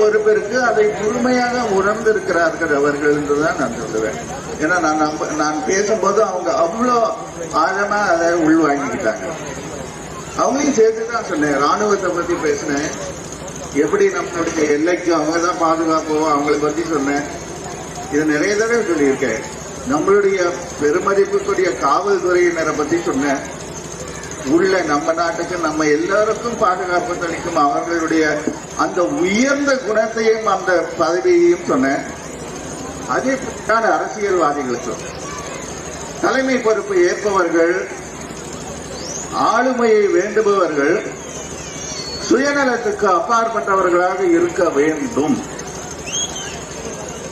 பொறுப்பு இருக்கு அதை முழுமையாக உணர்ந்திருக்கிறார்கள் அவர்கள் என்றுதான் நான் சொல்லுவேன். ஏன்னா நான் நம்ப- நான் பேசும்போது அவங்க அவ்வளோ ஆழமா அதை உள்வாங்கிக்கிட்டாங்க. அவங்களையும் சேர்த்து தான் சொன்னேன். ராணுவத்தை பத்தி பேசினேன். எப்படி நம்மளுடைய எல்லைக்கு அவங்க தான் பாதுகாப்போம் அவங்கள பத்தி சொன்னேன். இது நிறைய தடவை சொல்லியிருக்கேன். நம்மளுடைய பெருமதிப்புக்குரிய காவல்துறையினரை பத்தி சொன்னேன். உள்ள நம்ம நாட்டுக்கு நம்ம எல்லாருக்கும் பாதுகாப்பு அளிக்கும் அவர்களுடைய அந்த உயர்ந்த குணத்தையும் அந்த பதவியையும் சொன்னேன் அதே போல அரசியல்வாதிகளுக்கும் தலைமை பொறுப்பு ஏற்பவர்கள் ஆளுமையை வேண்டுபவர்கள் சுயநலத்துக்கு அப்பாற்பட்டவர்களாக இருக்க வேண்டும்.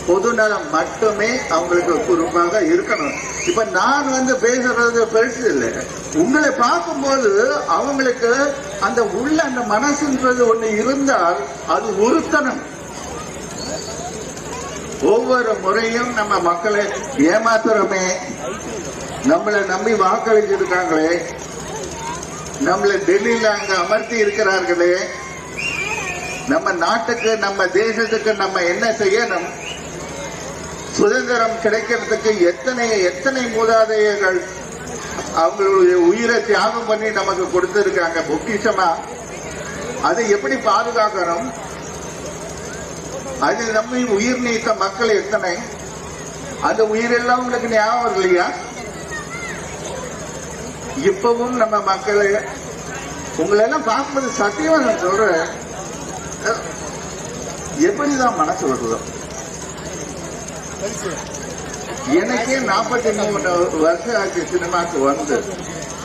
பொதுநலம் மட்டுமே அவங்களுக்கு குறிப்பாக இருக்கணும். இப்ப நான் வந்து பேசுறது பெருசு இல்லை. உங்களை பார்க்கும்போது அவங்களுக்கு அந்த உள்ள அந்த மனசுன்றது ஒண்ணு இருந்தால் அது ஒருத்தனம் ஒவ்வொரு முறையும் நம்ம மக்களை ஏமாத்துறோமே. நம்மளை நம்பி வாக்களிச்சிருக்காங்களே. நம்மளை டெல்லியில அங்க அமர்த்தி இருக்கிறார்களே. நம்ம நாட்டுக்கு நம்ம தேசத்துக்கு நம்ம என்ன செய்யணும்? சுதந்திரம் கிடைக்கிறதுக்கு எத்தனை எத்தனை மூதாதையர்கள் அவங்களுடைய உயிரை தியாகம் பண்ணி நமக்கு கொடுத்திருக்காங்க பொக்கிஷமா? அதை எப்படி பாதுகாக்கணும்? அதில் நம்மை உயிர் நீத்த மக்கள் எத்தனை? அந்த உயிரெல்லாம் உங்களுக்கு ஞாபகம் இல்லையா இப்பவும் நம்ம மக்களை உங்களை எல்லாம் பார்க்கும்போது சத்தியமா நான் சொல்றேன். எப்படிதான் மனசு வருதோ. எனக்கே நாற்பத்தி மூணு வருஷம் ஆச்சு சினிமாக்கு வந்து.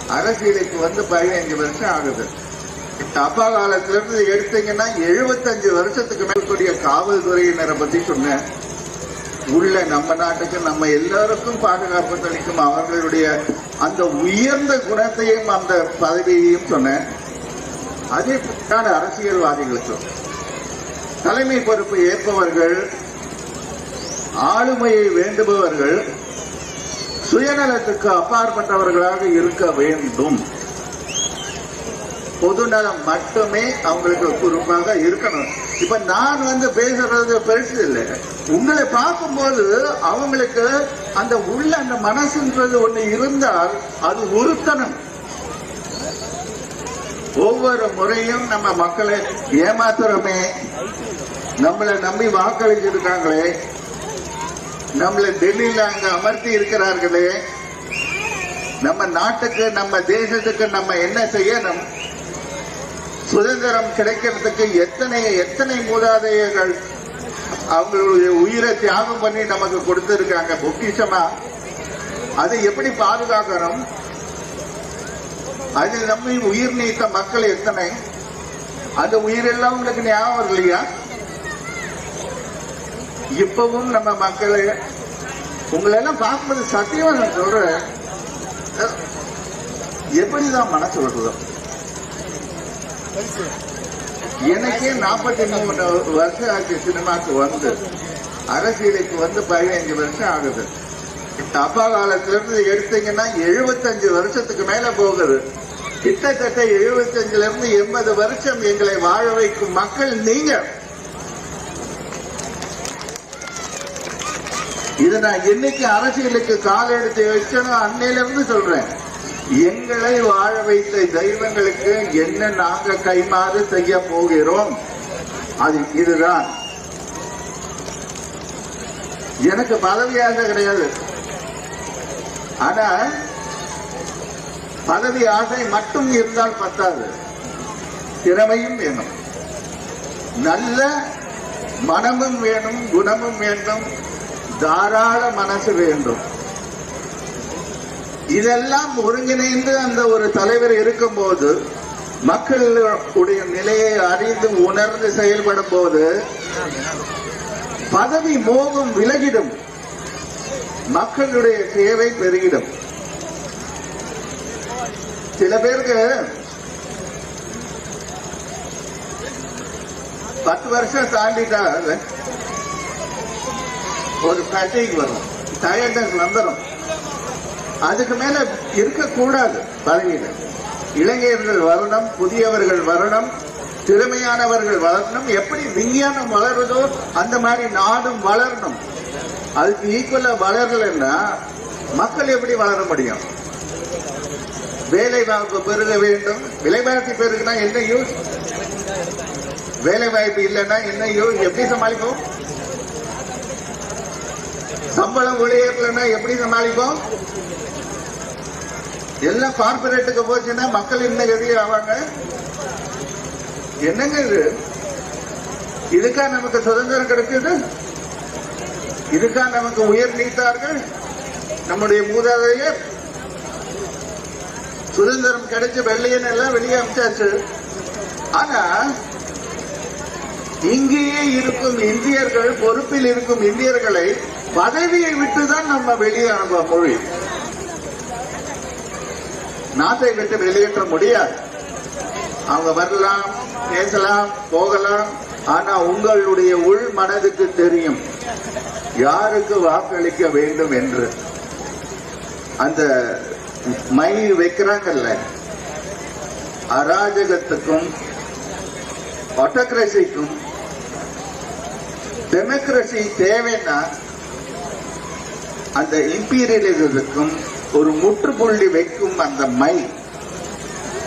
அரசியலுக்கு வந்து பதினைஞ்சு வருஷம் ஆகுது. அப்பா காலத்துல இருந்து எடுத்தீங்கன்னா எழுபத்தஞ்சு வருஷத்துக்கு மேற்கூடிய காவல்துறையினரை பத்தி சொன்னேன். உள்ள நம்ம நாட்டுக்கு நம்ம எல்லாருக்கும் பாதுகாப்பு அளிக்கும் அவர்களுடைய அந்த உயர்ந்த குணத்தையும் அந்த பதவியையும் சொன்னேன். அதே அரசியல்வாதிகளுக்கும். தலைமை பொறுப்பு ஏற்பவர்கள் ஆளுமையை வேண்டுபவர்கள் சுயநலத்துக்கு அப்பாற்பட்டவர்களாக இருக்க வேண்டும். பொதுநலம் மட்டுமே அவங்களுக்கு குறிப்பாக இருக்கணும். இப்ப நான் வந்து பேசுறது பெருசு இல்லை. உங்களை பார்க்கும்போது அவங்களுக்கு அந்த உள்ள அந்த மனசுன்றது ஒண்ணு இருந்தால் அது உறுத்தணும். ஒவ்வொரு முறையும் நம்ம மக்களை ஏமாத்துறோமே. நம்மளை நம்பி வாக்களிச்சிருக்காங்களே. நம்மளை டெல்லியில அங்க அமர்த்தி இருக்கிறார்களே நம்ம நாட்டுக்கு நம்ம தேசத்துக்கு நம்ம என்ன செய்யணும்? சுதந்திரம் கிடைக்கிறதுக்கு எத்தனை எத்தனை மூதாதையர்கள் அவங்களுடைய உயிரை தியாகம் பண்ணி நமக்கு கொடுத்திருக்காங்க பொக்கிஷமா? அதை எப்படி பாதுகாக்கணும்? அதில் நம்ம உயிர் நீத்த மக்கள் எத்தனை? அந்த உயிரெல்லாம் உங்களுக்கு ஞாபகம் இல்லையா? இப்பவும் நம்ம மக்களை உங்களை எல்லாம் பார்க்கும்போது சத்தியமா நான் சொல்றேன். எப்படிதான் மனசு வருதோ. எனக்கே நாற்பத்தி மூணு வருஷம் ஆச்சு சினிமாக்கு வந்து. அரசியலுக்கு வந்து பதினைஞ்சு வருஷம் ஆகுது. அப்பா காலத்திலிருந்து எடுத்தீங்கன்னா எழுபத்தஞ்சு வருஷத்துக்கு மேல போகுது. கிட்டத்தட்ட எழுபத்தஞ்சுல இருந்து எண்பது வருஷம் எங்களை வாழ வைக்கும் மக்கள் நீங்க. இது நான் என்னைக்கு அரசியலுக்கு கால் எடுத்து வச்சனோ அன்னையிலிருந்து சொல்றேன். எங்களை வாழ வைத்த தெய்வங்களுக்கு என்ன நாங்க கைமாறு செய்ய போகிறோம்? அது இதுதான். எனக்கு பதவி ஆசை கிடையாது. ஆனா பதவி ஆசை மட்டும் இருந்தால் பத்தாது. திறமையும் வேணும். நல்ல மனமும் வேணும் குணமும் வேண்டும் தாராள மனசு வேண்டும். இதெல்லாம் ஒருங்கிணைந்து அந்த ஒரு தலைவர் இருக்கும்போது மக்களுடைய நிலையை அறிந்து உணர்ந்து செயல்படும் போது பதவி மோகம் விலகிடும். மக்களுடைய சேவை பெருகிடும். சில பேருக்கு பத்து வருஷம் தாண்டிட்டா ஒரு ஃபேட்டிக் வரும். டயர்ட்னஸ் வந்துடும் அதுக்கு மேல இருக்கக்கூடாது பதவியில் இளைஞர்கள் வரணும் புதியவர்கள் வரணும் திறமையானவர்கள் வளரணும். எப்படி விஞ்ஞானம் வளருதோ அந்த மாதிரி நாடும் வளரணும். அதுக்கு ஈக்குவலா வளரலன்னா மக்கள் எப்படி வளர முடியும்? வேலை வாய்ப்பு பெருக வேண்டும். விலைவாசி பெருகுனா என்ன யூஸ் வேலை வாய்ப்பு இல்லைன்னா என்ன யூஸ் எப்படி சமாளிப்போம்? சம்பளம் உயரலன்னா எப்படி சமாளிப்போம்? எல்லாம் கார்பரேட்டுக்கு போச்சுன்னா மக்கள் என்ன கதி ஆவாங்க. என்னங்க இது? இதுக்கா நமக்கு சுதந்திரம் கிடைக்குது இதுக்கா நமக்கு உயர் நீத்தார்கள்? நம்முடைய மூதாதையர்? சுதந்திரம் கிடைச்ச வெள்ளையன் எல்லாம் வெளியே அமைச்சாச்சு. ஆனா இங்கேயே இருக்கும் இந்தியர்கள் பொறுப்பில் இருக்கும் இந்தியர்களை பதவியை விட்டுதான் நம்ம வெளியே அனுப்ப மொழி. நாட்டை விட்டு வெளியேற்ற முடியாது. அவங்க வரலாம் பேசலாம் போகலாம். ஆனா உங்களுடைய உள் மனதுக்கு தெரியும் யாருக்கு வாக்களிக்க வேண்டும் என்று. அந்த மை வைக்கிறாங்கல்ல அராஜகத்துக்கும் ஆட்டோக்ரசிக்கும் டெமோக்ரசி தேவைன்னா அந்த இம்பீரியலிசத்துக்கும் ஒரு முற்றுப்புள்ளி வைக்கும் அந்த மை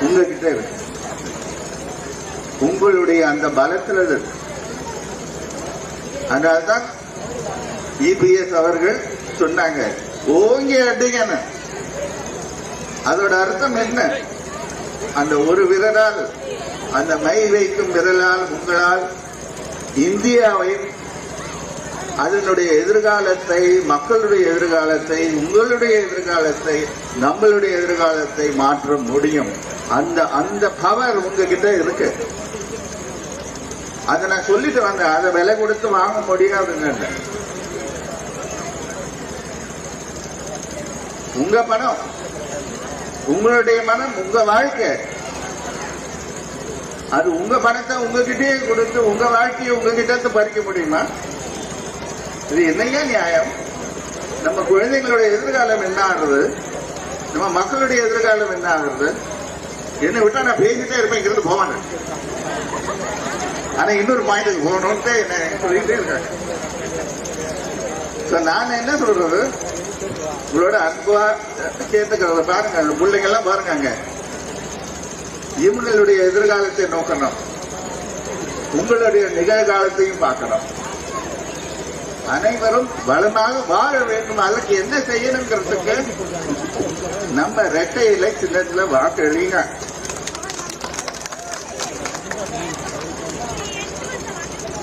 உங்ககிட்ட இருக்கு. உங்களுடைய அந்த பலத்தில் அது இருக்கு. அதனால்தான் இபிஎஸ் அவர்கள் சொன்னாங்க ஓங்கி அடிங்கன்னு. அதோட அர்த்தம் என்ன? அந்த ஒரு விரலால் அந்த மை வைக்கும் விரலால் உங்களால் இந்தியாவை அதனுடைய எதிர்காலத்தை மக்களுடைய எதிர்காலத்தை உங்களுடைய எதிர்காலத்தை நம்மளுடைய எதிர்காலத்தை மாற்ற முடியும். அந்த அந்த பவர் உங்ககிட்ட இருக்கு. அதை நான் சொல்லிட்டு வந்தேன். அதை விலை கொடுத்து வாங்க முடியாதுங்க உங்க பணம். உங்களுடைய மனம் உங்க வாழ்க்கை. அது உங்க பணத்தை உங்ககிட்டயே கொடுத்து உங்க வாழ்க்கையை உங்ககிட்ட பறிக்க முடியுமா? இது என்னையா நியாயம்? நம்ம குழந்தைங்களுடைய எதிர்காலம் என்ன ஆகுறது நம்ம மக்களுடைய எதிர்காலம் என்ன ஆகுறது என்ன விட்டா நான் பேசிட்டே இருப்பேன் இங்கிருந்து போவாங்க ஆனா இன்னொரு பாயிண்ட்டுக்கு போகணும்ட்டு என்ன சொல்லிட்டே இருக்காங்க. நான் என்ன சொல்றது? உங்களோட அன்பா சேர்த்துக்கிறத பாருங்க பிள்ளைங்க எல்லாம் பாருங்க அங்க. இவங்களுடைய எதிர்காலத்தை நோக்கணும். உங்களுடைய நிகழ்காலத்தையும் பார்க்கணும். அனைவரும் வளமாக வாழ வேண்டும். அதற்கு என்ன செய்யணுங்கிறதுக்கு நம்ம ரெட்டை இலை சின்னத்துல எழுதிங்க.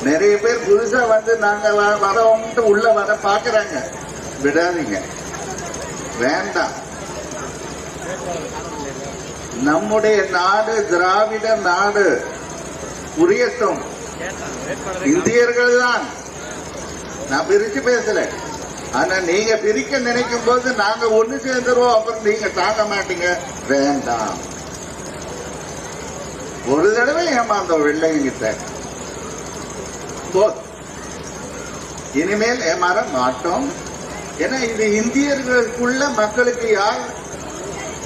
நிறைய பேர் புதுசா வந்து நாங்க வ- வரோம்ட்டு உள்ள வர பாக்குறாங்க. விடாதீங்க. வேண்டாம். நம்முடைய நாடு திராவிட நாடு. புரியட்டும். இந்தியர்கள் தான் நான் பிரிச்சு பேசல. ஆனா நீங்க பிரிக்க நினைக்கும் போது நாங்க ஒண்ணு சேர்ந்துருவோம். அப்புறம் நீங்க தாங்க மாட்டீங்க. வேண்டாம். ஒரு தடவை ஏமாந்தோம் வெள்ளைங்கிட்ட போதும் இனிமேல் ஏமாற மாட்டோம். ஏன்னா இது இந்தியர்களுக்குள்ள மக்களுக்கு யார்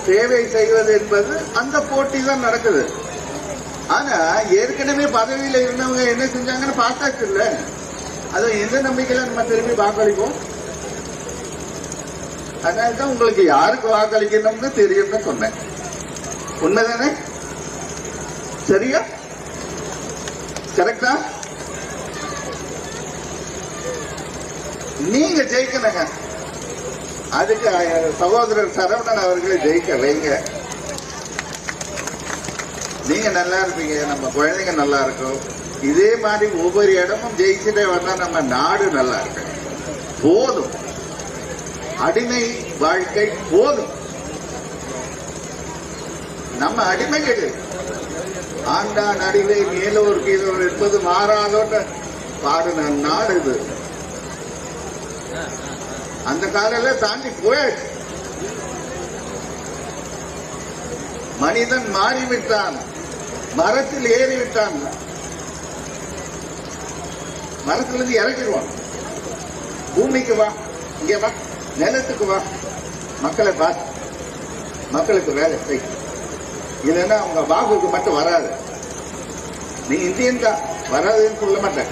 சேவை செய்வது என்பது அந்த போட்டி தான் நடக்குது. ஆனா ஏற்கனவே பதவியில இருந்தவங்க என்ன செஞ்சாங்கன்னு பார்த்தாச்சு இல்லை? அது எந்த நம்பிக்கையில நம்ம திரும்பி வாக்களிப்போம்? அதனால்தான் உங்களுக்கு யாருக்கு வாக்களிக்கணும்னு தெரியும்னு சொன்னேன். உண்மைதானே? சரியா? கரெக்டா? நீங்க ஜெயிக்கணுங்க. அதுக்கு சகோதரர் சரவணன் அவர்களை ஜெயிக்க வைங்க. நீங்க நல்லா இருப்பீங்க நம்ம குழந்தைங்க நல்லா இருக்கும். இதே மாதிரி ஒவ்வொரு இடமும் ஜெயிச்சுட்டே வந்தா நம்ம நாடு நல்லா இருக்கு போதும். அடிமை வாழ்க்கை போதும். நம்ம அடிமைகள் ஆண்டான் அடிமை மேலோர் கீழோர் என்பது மாறாதோட்ட பாடின நாடு இது. அந்த காலையில தாண்டி போயாச்சு. மனிதன் மாறிவிட்டான். மரத்தில் ஏறிவிட்டான் மரத்திலிருந்து இறக்கிடுவான். பூமிக்கு வா இங்க வா நிலத்துக்கு வா. மக்களை பா மக்களுக்கு வேலை செய். இல்லைன்னா அவங்க வாக்குக்கு மட்டும் வராது. நீ இந்தியன் தான் வராதுன்னு சொல்ல மாட்டேன்.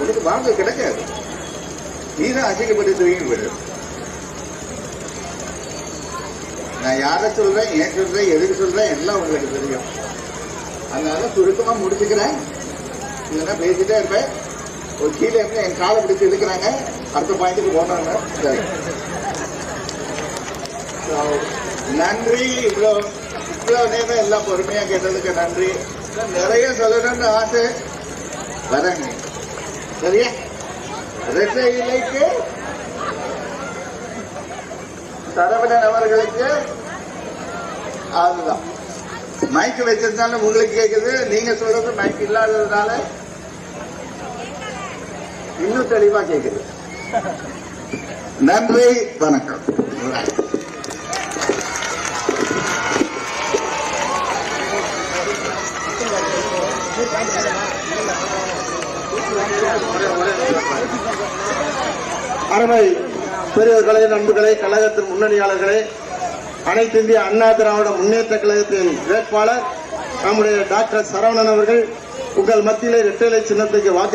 உனக்கு வாங்க கிடைக்காது. நீ தான் அசிங்கப்படுத்துவீங்க விடு நான் யாரை சொல்றேன் ஏன் சொல்றேன் எதுக்கு சொல்றேன் எல்லாம் உங்களுக்கு தெரியும். அதனால சுருக்கமா முடிச்சுக்கிறேன். இல்லைன்னா பேசிட்டே இருப்பேன். ஒரு கீழே இருந்து என் காலை பிடிச்சு இழுக்கிறாங்க. அடுத்த பாயிண்ட்டுக்கு போனாங்க. சரி. நன்றி. இவ்வளோ இவ்வளோ நேரம் எல்லாம் பொறுமையா கேட்டதுக்கு நன்றி. நிறைய சொல்லணும்னு ஆசை. வரேங்க சரியா? ரெட்டை இலைக்கு சரவணன் அவர்களுக்கு அதுதான். மைக் வச்சிருந்தாலும் உங்களுக்கு கேக்குது. நீங்க சொல்றது மைக் இல்லாததுனால இன்னும் தெளிவா கேக்குது. நன்றி வணக்கம். அருமை. பெரியவர்களே நண்பர்களே கழகத்தின் முன்னணியாளர்களே அனைத்து இந்திய அண்ணா திராவிட முன்னேற்ற கழகத்தின் வேட்பாளர் நம்முடைய டாக்டர் சரவணன் அவர்கள் உங்கள் மத்தியிலே இரட்டை சின்னத்துக்கு வாக்கு